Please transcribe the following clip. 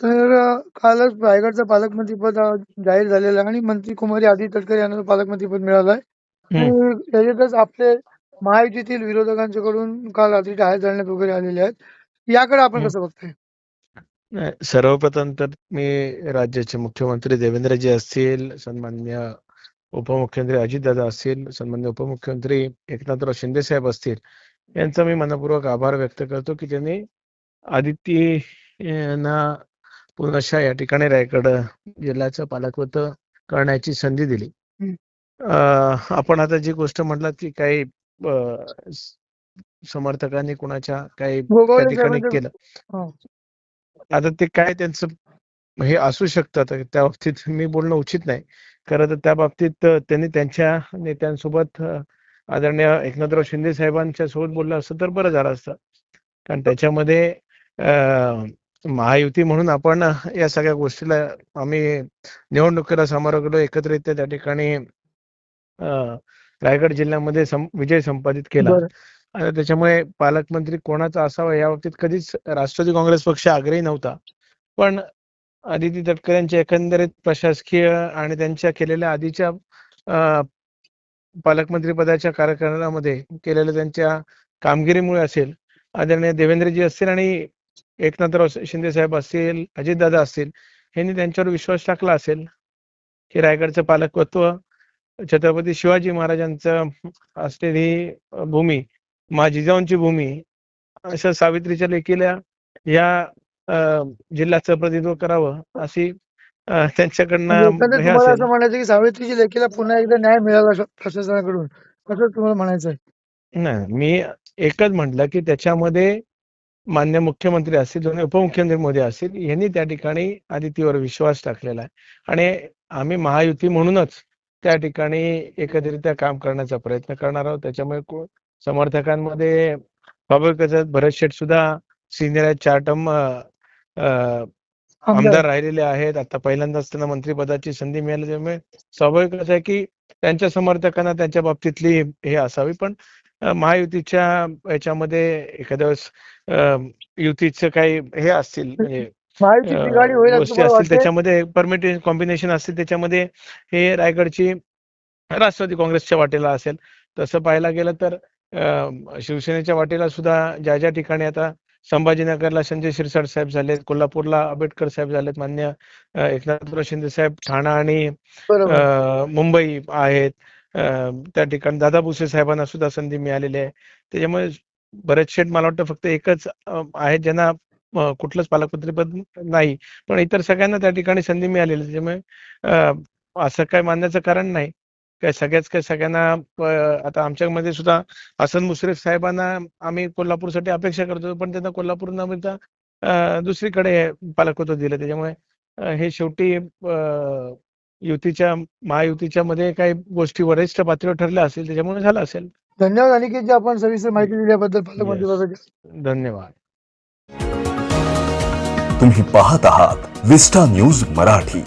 तर कालच रायगडचं पालकमंत्रीपद जाहीर झालेलं आहे आणि मंत्री कुमारी आदित्य तटकरे यांना पालकमंत्रीपद मिळालं आहे. त्याच्यातच आपले महायुतीतील विरोधकांच्याकडून काल रात्री टाळ्या जाळण्यात वगैरे आलेले आहेत. याकडे आपण. कसं बघताय? सर्वप्रथम तर मी राज्याचे मुख्यमंत्री देवेंद्रजी असतील, सन्माननीय उपमुख्यमंत्री अजितदादा असतील, सन्माननीय उपमुख्यमंत्री एकनाथराव शिंदे साहेब असतील, यांचा मी मनःपूर्वक आभार व्यक्त करतो की त्यांनी आदिती यांना पुनश्च या ठिकाणी रायगड जिल्ह्याचं पालकत्व करण्याची संधी दिली. आपण आता जी गोष्ट म्हटलात की काही समर्थकांनी कुणाच्या काही त्या ठिकाणी साहेबांचं केलं. हां. आता ते काय त्यांचं हे असू शकतं आता त्या बाबतीत मी बोलणं उचित नाही. खरं तर त्या बाबतीत त्यांनी त्यांच्या नेत्यांसोबत आदरणीय एकनाथराव शिंदे साहेबांच्या सोबत बोललं असतं तर बरं झालं असतं. कारण त्याच्यामध्ये अ, महायुती म्हणून आपण या सगळ्या गोष्टीला आम्ही निवडणुकीला सामोरं गेलो एकत्रित्या त्या ठिकाणी रायगड जिल्ह्यामध्ये सं विजय संपादित केला. आणि त्याच्यामुळे पालकमंत्री कोणाचा असावा या बाबतीत कधीच राष्ट्रवादी काँग्रेस पक्ष आग्रही नव्हता. पण आदिती तटकरे यांच्या एकंदरीत प्रशासकीय आणि त्यांच्या केलेल्या आधीच्या पालकमंत्री पदाच्या कार्यकाळामध्ये केलेल्या त्यांच्या कामगिरीमुळे असेल, आदरणीय देवेंद्रजी असतील आणि एकनाथराव शिंदे साहेब असतील, अजितदादा असतील, यांनी त्यांच्यावर विश्वास टाकला असेल, की रायगडचं पालकत्व छत्रपती शिवाजी महाराजांचं असलेली भूमी, माँ जिजाऊंची भूमी, अशा सावित्रीच्या लेकीला या जिल्ह्याचं प्रतिनिधित्व करावं अशी म्हणजे त्यांच्याकडनं असेल. असं म्हणायचं की सावित्रीच्या लेकीला पुन्हा एकदा न्याय मिळाला प्रशासनाकडून, असं तुम्हाला म्हणायचं? नाही, मी एकच म्हटलं की त्याच्यामध्ये माननीय मुख्यमंत्री असतील, दोन्ही उपमुख्यमंत्री महोदय असतील, यांनी त्या ठिकाणी आदितीवर विश्वास टाकलेला आहे. आणि आम्ही महायुती म्हणूनच त्या ठिकाणी एकत्रित्या काम करण्याचा प्रयत्न करणार आहोत. त्याच्यामुळे समर्थकांमध्ये स्वाभाविकच भरत शेठ सुद्धा सिनियर आहेत. 4 टर्म अ, अ, आमदार. राहिलेले आहेत. आता पहिल्यांदाच त्यांना मंत्रिपदाची संधी मिळाली. त्यामुळे स्वाभाविकच आहे की त्यांच्या समर्थकांना त्यांच्या बाबतीतली हे असावी. पण महायुतीच्या याच्यामध्ये एखाद्या वेळेस युतीचं काही हे असतील म्हणजे गोष्टी असतील? त्याच्यामध्ये परमिटेशन कॉम्बिनेशन असतील त्याच्यामध्ये हे रायगडची राष्ट्रवादी काँग्रेसच्या वाटेला असेल. तसं पाहायला गेलं तर शिवसेनेच्या वाटेला सुद्धा ज्या, ज्या ठिकाणी आता संभाजीनगरला संजय शिरसाट साहेब झालेत, कोल्हापूरला आंबेडकर साहेब झालेत, माननीय अ, एकनाथराव शिंदे साहेब ठाणा आणि मुंबई आहेत. त्या ठिकाणी दादा भुसे साहेबांना सुद्धा संधी मिळालेली आहे. त्याच्यामुळे भरत मला वाटतं फक्त एकच आहे ज्यांना कुठलंच पालकमंत्रीपद नाही. पण इतर सगळ्यांना त्या ठिकाणी संधी मिळालेली त्याच्यामुळे असं काय मानण्याचं कारण नाही. काय सगळ्याच काय सगळ्यांना आता आमच्यामध्ये सुद्धा हसन मुश्रीफ साहेबांना आम्ही कोल्हापूरसाठी अपेक्षा करतो. पण त्यांना कोल्हापूर न मिळता दुसरीकडे पालकत्व दिलं. त्याच्यामुळे हे शेवटी युतीच्या महायुतीच्यामध्ये काही गोष्टी वरिष्ठ पातळीवर ठरल्या असतील त्याच्यामुळे झालं असेल. धन्यवाद अनिकेतजी आपण सविस्तर माहिती दिल्याबद्दल. धन्यवाद. तुम्ही पाहत आहात विस्टा न्यूज मराठी